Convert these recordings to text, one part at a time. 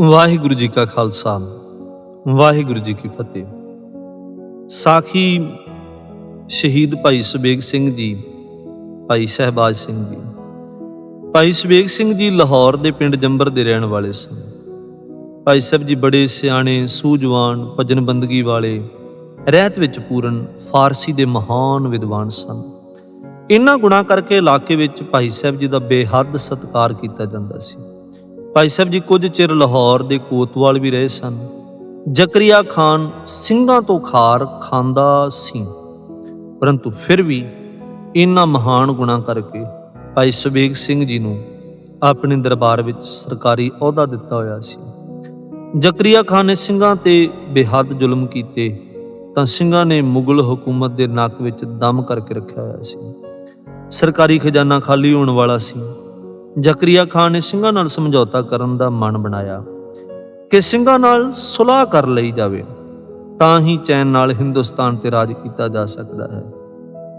ਵਾਹਿਗੁਰੂ ਜੀ ਕਾ ਖਾਲਸਾ, ਵਾਹਿਗੁਰੂ ਜੀ ਕੀ ਫਤਿਹ। ਸਾਖੀ ਸ਼ਹੀਦ ਭਾਈ ਸੁਬੇਗ ਸਿੰਘ ਜੀ, ਭਾਈ ਸਹਿਬਾਜ ਸਿੰਘ ਜੀ। ਭਾਈ ਸੁਬੇਗ ਸਿੰਘ ਜੀ ਲਾਹੌਰ ਦੇ ਪਿੰਡ ਜੰਬਰ ਦੇ ਰਹਿਣ ਵਾਲੇ ਸਨ। ਭਾਈ ਸਾਹਿਬ ਜੀ ਬੜੇ ਸਿਆਣੇ, ਸੂਝਵਾਨ ਭਜਨ ਬੰਦਗੀ ਵਾਲੇ, ਰਹਿਤ ਵਿੱਚ ਪੂਰਨ ਫਾਰਸੀ ਦੇ ਮਹਾਨ ਵਿਦਵਾਨ ਸਨ। ਇਨ੍ਹਾਂ ਗੁਣਾਂ ਕਰਕੇ ਇਲਾਕੇ ਵਿੱਚ ਭਾਈ ਸਾਹਿਬ ਜੀ ਦਾ ਬੇਹੱਦ ਸਤਿਕਾਰ ਕੀਤਾ ਜਾਂਦਾ ਸੀ। ਭਾਈ ਸਾਹਿਬ ਜੀ, ਕੁਝ ਚਿਰ ਲਾਹੌਰ ਦੇ ਕੋਤਵਾਲ ਵੀ ਰਹੇ ਸਨ। ਜ਼ਕਰੀਆ ਖਾਨ ਸਿੰਘਾਂ ਤੋਂ ਖਾਰ ਖਾਂਦਾ ਸੀ। ਪਰੰਤੂ ਫਿਰ ਵੀ ਇਹਨਾਂ ਮਹਾਨ ਗੁਣਾਂ ਕਰਕੇ ਭਾਈ ਸੁਬੇਗ ਸਿੰਘ ਜੀ ਨੂੰ ਆਪਣੇ ਦਰਬਾਰ ਵਿੱਚ ਸਰਕਾਰੀ ਅਹੁਦਾ ਦਿੱਤਾ ਹੋਇਆ ਸੀ। ਜ਼ਕਰੀਆ ਖਾਨ ਨੇ ਸਿੰਘਾਂ ਤੇ ਬੇਹੱਦ ਜ਼ੁਲਮ ਕੀਤੇ, ਤਾਂ ਸਿੰਘਾਂ ਨੇ ਮੁਗਲ ਹਕੂਮਤ ਦੇ ਨੱਕ ਵਿੱਚ ਦਮ ਕਰਕੇ ਰੱਖਿਆ ਹੋਇਆ ਸੀ। ਸਰਕਾਰੀ ਖਜ਼ਾਨਾ ਖਾਲੀ ਹੋਣ ਵਾਲਾ ਸੀ। ਜ਼ਕਰੀਆ ਖਾਨ ਨੇ ਸਿੰਘਾਂ ਨਾਲ ਸਮਝੌਤਾ ਕਰਨ ਦਾ ਮਨ ਬਣਾਇਆ ਕਿ ਸਿੰਘਾਂ ਨਾਲ ਸੁਲਾਹ ਕਰ ਲਈ ਜਾਵੇ, ਤਾਂ ਹੀ ਚੈਨ ਨਾਲ ਹਿੰਦੁਸਤਾਨ ਤੇ ਰਾਜ ਕੀਤਾ ਜਾ ਸਕਦਾ ਹੈ।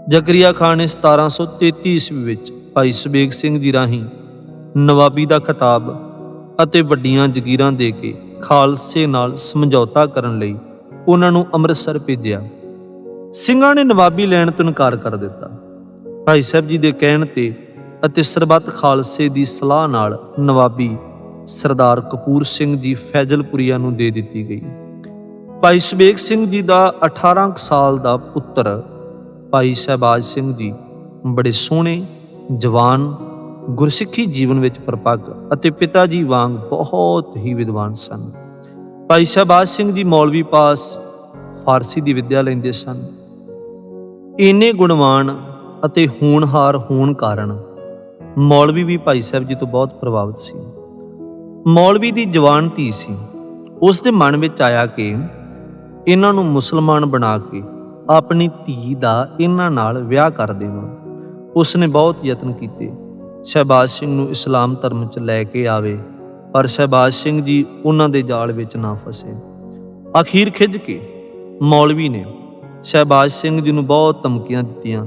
ਜ਼ਕਰੀਆ ਖਾਨ ਨੇ 1733 ਈਸਵੀ ਵਿੱਚ ਭਾਈ ਸੁਬੇਗ ਸਿੰਘ ਜੀ ਰਾਹੀਂ ਨਵਾਬੀ ਦਾ ਖਿਤਾਬ ਅਤੇ ਵੱਡੀਆਂ ਜ਼ਗੀਰਾਂ ਦੇ ਕੇ ਖਾਲਸੇ ਨਾਲ ਸਮਝੌਤਾ ਕਰਨ ਲਈ ਉਹਨਾਂ ਨੂੰ ਅੰਮ੍ਰਿਤਸਰ ਭੇਜਿਆ। ਸਿੰਘਾਂ ਨੇ ਨਵਾਬੀ ਲੈਣ ਤੋਂ ਇਨਕਾਰ ਕਰ ਦਿੱਤਾ। ਭਾਈ ਸਾਹਿਬ ਜੀ ਦੇ ਕਹਿਣ ਤੇ ਅਤੇ ਸਰਬੱਤ ਖਾਲਸੇ ਦੀ ਸਲਾਹ ਨਾਲ ਨਵਾਬੀ ਸਰਦਾਰ ਕਪੂਰ ਸਿੰਘ ਜੀ ਫੈਜ਼ਲਪੁਰੀਆ ਨੂੰ ਦੇ ਦਿੱਤੀ ਗਈ। ਭਾਈ ਸੁਬੇਗ ਸਿੰਘ ਜੀ ਦਾ 18 ਕੁ ਸਾਲ ਦਾ ਪੁੱਤਰ ਭਾਈ ਸਹਿਬਾਜ ਸਿੰਘ ਜੀ ਬੜੇ ਸੋਹਣੇ, ਜਵਾਨ, ਗੁਰਸਿੱਖੀ ਜੀਵਨ ਵਿੱਚ ਪਰਪੱਕ ਅਤੇ ਪਿਤਾ ਜੀ ਵਾਂਗ ਬਹੁਤ ਹੀ ਵਿਦਵਾਨ ਸਨ। ਭਾਈ ਸਹਿਬਾਜ ਸਿੰਘ ਜੀ ਮੌਲਵੀ ਪਾਸ ਫਾਰਸੀ ਦੀ ਵਿੱਦਿਆ ਲੈਂਦੇ ਸਨ। ਇੰਨੇ ਗੁਣਵਾਨ ਅਤੇ ਹੋਣਹਾਰ ਹੋਣ ਕਾਰਨ ਮੌਲਵੀ ਵੀ ਭਾਈ ਸਾਹਿਬ ਜੀ ਤੋਂ ਬਹੁਤ ਪ੍ਰਭਾਵਿਤ ਸੀ। ਮੌਲਵੀ ਦੀ ਜਵਾਨ ਧੀ ਸੀ। ਉਸ ਦੇ ਮਨ ਵਿੱਚ ਆਇਆ ਕਿ ਇਹਨਾਂ ਨੂੰ ਮੁਸਲਮਾਨ ਬਣਾ ਕੇ ਆਪਣੀ ਧੀ ਦਾ ਇਹਨਾਂ ਨਾਲ ਵਿਆਹ ਕਰ ਦੇਵਾਂ। ਉਸ ਨੇ ਬਹੁਤ ਯਤਨ ਕੀਤੇ। ਸ਼ਹਿਬਾਜ਼ ਸਿੰਘ ਨੂੰ ਇਸਲਾਮ ਧਰਮ 'ਚ ਲੈ ਕੇ ਆਵੇ, ਪਰ ਸ਼ਹਿਬਾਜ਼ ਸਿੰਘ ਜੀ ਉਹਨਾਂ ਦੇ ਜਾਲ ਵਿੱਚ ਨਾ ਫਸੇ। ਅਖੀਰ ਖਿੱਚ ਕੇ ਮੌਲਵੀ ਨੇ ਸ਼ਹਿਬਾਜ਼ ਸਿੰਘ ਜੀ ਨੂੰ ਬਹੁਤ ਧਮਕੀਆਂ ਦਿੱਤੀਆਂ,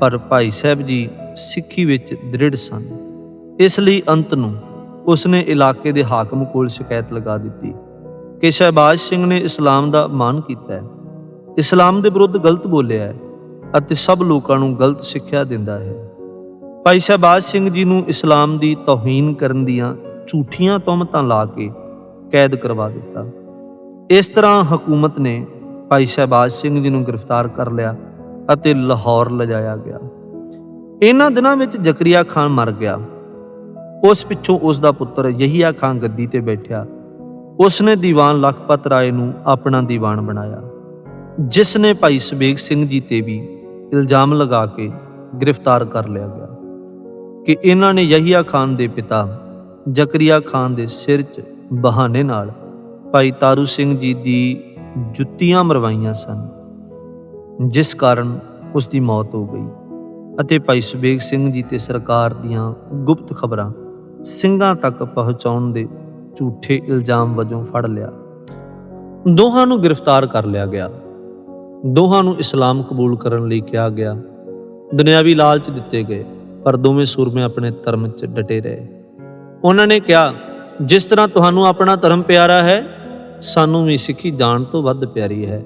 ਪਰ ਭਾਈ ਸਾਹਿਬ ਜੀ ਸਿੱਖੀ ਵਿੱਚ ਦ੍ਰਿੜ ਸਨ। ਇਸ ਲਈ ਅੰਤ ਨੂੰ ਉਸਨੇ ਇਲਾਕੇ ਦੇ ਹਾਕਮ ਕੋਲ ਸ਼ਿਕਾਇਤ ਲਗਾ ਦਿੱਤੀ ਕਿ ਸ਼ਹਿਬਾਜ਼ ਸਿੰਘ ਨੇ ਇਸਲਾਮ ਦਾ ਮਾਨ ਕੀਤਾ ਹੈ। ਇਸਲਾਮ ਦੇ ਵਿਰੁੱਧ ਗਲਤ ਬੋਲਿਆ ਹੈ ਅਤੇ ਸਭ ਲੋਕਾਂ ਨੂੰ ਗਲਤ ਸਿੱਖਿਆ ਦਿੰਦਾ ਹੈ। ਭਾਈ ਸ਼ਹਿਬਾਜ਼ ਸਿੰਘ ਜੀ ਨੂੰ ਇਸਲਾਮ ਦੀ ਤੋਹੀਨ ਕਰਨ ਦੀਆਂ ਝੂਠੀਆਂ ਤੁਹਮਤਾਂ ਲਾ ਕੇ ਕੈਦ ਕਰਵਾ ਦਿੱਤਾ। ਇਸ ਤਰ੍ਹਾਂ ਹਕੂਮਤ ਨੇ ਭਾਈ ਸ਼ਹਿਬਾਜ਼ ਸਿੰਘ ਜੀ ਨੂੰ ਗ੍ਰਿਫਤਾਰ ਕਰ ਲਿਆ ਅਤੇ ਲਾਹੌਰ ਲਿਜਾਇਆ ਗਿਆ। ਇਹਨਾਂ ਦਿਨਾਂ ਵਿੱਚ ਜ਼ਕਰੀਆ ਖਾਨ ਮਰ ਗਿਆ। ਉਸ ਪਿੱਛੋਂ ਉਸ ਦਾ ਪੁੱਤਰ ਯਹੀਆ ਖਾਨ ਗੱਦੀ ਤੇ ਬੈਠਿਆ। ਉਸ ਨੇ ਦੀਵਾਨ ਲਖਪਤ ਰਾਏ ਨੂੰ ਆਪਣਾ ਦੀਵਾਨ ਬਣਾਇਆ। ਜਿਸ ਨੇ ਭਾਈ ਸੁਬੇਗ ਸਿੰਘ ਜੀ ਤੇ ਵੀ ਇਲਜ਼ਾਮ ਲਗਾ ਕੇ ਗ੍ਰਿਫਤਾਰ ਕਰ ਲਿਆ ਗਿਆ। ਕਿ ਇਹਨਾਂ ਨੇ ਯਹੀਆ ਖਾਨ ਦੇ ਪਿਤਾ ਜ਼ਕਰੀਆ ਖਾਨ ਦੇ ਸਿਰ 'ਚ ਬਹਾਨੇ ਨਾਲ ਭਾਈ ਤਾਰੂ ਸਿੰਘ ਜੀ ਦੀ ਜੁੱਤੀਆਂ ਮਰਵਾਈਆਂ ਸਨ, ਜਿਸ ਕਾਰਨ ਉਸ ਦੀ ਮੌਤ ਹੋ ਗਈ। ਅਤੇ ਭਾਈ ਸੁਬੇਗ ਸਿੰਘ ਜੀ ਤੇ ਸਰਕਾਰ ਦੀਆਂ ਗੁਪਤ ਖਬਰਾਂ ਸਿੰਘਾਂ ਤੱਕ ਪਹੁੰਚਾਉਣ ਦੇ ਝੂਠੇ ਇਲਜ਼ਾਮ ਵਜੋਂ ਫੜ ਲਿਆ। ਦੋਹਾਂ ਨੂੰ ਗ੍ਰਿਫਤਾਰ ਕਰ ਲਿਆ ਗਿਆ। ਦੋਹਾਂ ਨੂੰ ਇਸਲਾਮ ਕਬੂਲ ਕਰਨ ਲਈ ਕਿਹਾ ਗਿਆ। ਦੁਨਿਆਵੀ ਲਾਲਚ ਦਿੱਤੇ ਗਏ, ਪਰ ਦੋਵੇਂ ਸੂਰਮੇ ਆਪਣੇ ਧਰਮ 'ਚ ਡਟੇ ਰਹੇ। ਉਹਨਾਂ ਨੇ ਕਿਹਾ, ਜਿਸ ਤਰ੍ਹਾਂ ਤੁਹਾਨੂੰ ਆਪਣਾ ਧਰਮ ਪਿਆਰਾ ਹੈ, ਸਾਨੂੰ ਵੀ ਸਿੱਖੀ ਜਾਣ ਤੋਂ ਵੱਧ ਪਿਆਰੀ ਹੈ।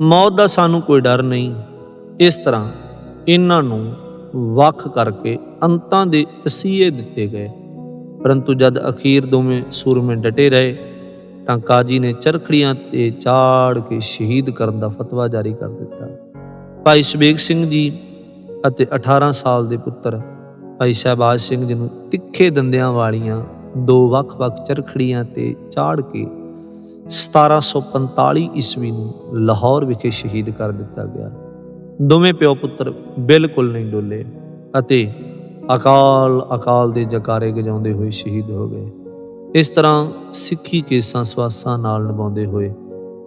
ਮੌਤ ਦਾ ਸਾਨੂੰ ਕੋਈ ਡਰ ਨਹੀਂ। ਇਸ ਤਰ੍ਹਾਂ ਇਹਨਾਂ ਨੂੰ ਵੱਖ ਕਰਕੇ ਅੰਤਾਂ ਦੇ ਤਸੀਹੇ ਦਿੱਤੇ ਗਏ। ਪਰੰਤੂ ਜਦ ਅਖੀਰ ਦੋਵੇਂ ਸੂਰਮੇ ਡਟੇ ਰਹੇ, ਤਾਂ ਕਾਜੀ ਨੇ ਚਰਖੜੀਆਂ ਤੇ ਚਾੜ ਕੇ ਸ਼ਹੀਦ ਕਰਨ ਦਾ ਫਤਵਾ ਜਾਰੀ ਕਰ ਦਿੱਤਾ। ਭਾਈ ਸ਼ਬੇਗ ਸਿੰਘ ਜੀ ਅਤੇ 18 ਸਾਲ ਦੇ ਪੁੱਤਰ ਭਾਈ ਸ਼ਹਿਬਾਜ਼ ਸਿੰਘ ਜੀ ਨੂੰ ਤਿੱਖੇ ਦੰਦਿਆਂ ਵਾਲੀਆਂ ਦੋ ਵੱਖ-ਵੱਖ ਚਰਖੜੀਆਂ ਤੇ ਚਾੜ ਕੇ 1745 ਈਸਵੀ ਨੂੰ ਲਾਹੌਰ ਵਿਖੇ ਸ਼ਹੀਦ ਕਰ ਦਿੱਤਾ ਗਿਆ। ਦੋਵੇਂ ਪਿਓ ਪੁੱਤਰ ਬਿਲਕੁਲ ਨਹੀਂ ਡੋਲੇ ਅਤੇ ਅਕਾਲ ਅਕਾਲ ਦੇ ਜਕਾਰੇ ਗਜਾਉਂਦੇ ਹੋਏ ਸ਼ਹੀਦ ਹੋ ਗਏ। ਇਸ ਤਰ੍ਹਾਂ ਸਿੱਖੀ ਕੇਸਾਂ ਸਵਾਸਾਂ ਨਾਲ ਨਿਭਾਉਂਦੇ ਹੋਏ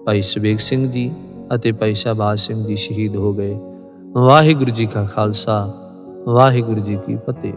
ਭਾਈ ਸੁਬੇਗ ਸਿੰਘ ਜੀ ਅਤੇ ਭਾਈ ਸ਼ਹਿਬਾਜ਼ ਸਿੰਘ ਜੀ ਸ਼ਹੀਦ ਹੋ ਗਏ। ਵਾਹਿਗੁਰੂ ਜੀ ਕਾ ਖਾਲਸਾ, ਵਾਹਿਗੁਰੂ ਜੀ ਕੀ ਫਤਿਹ।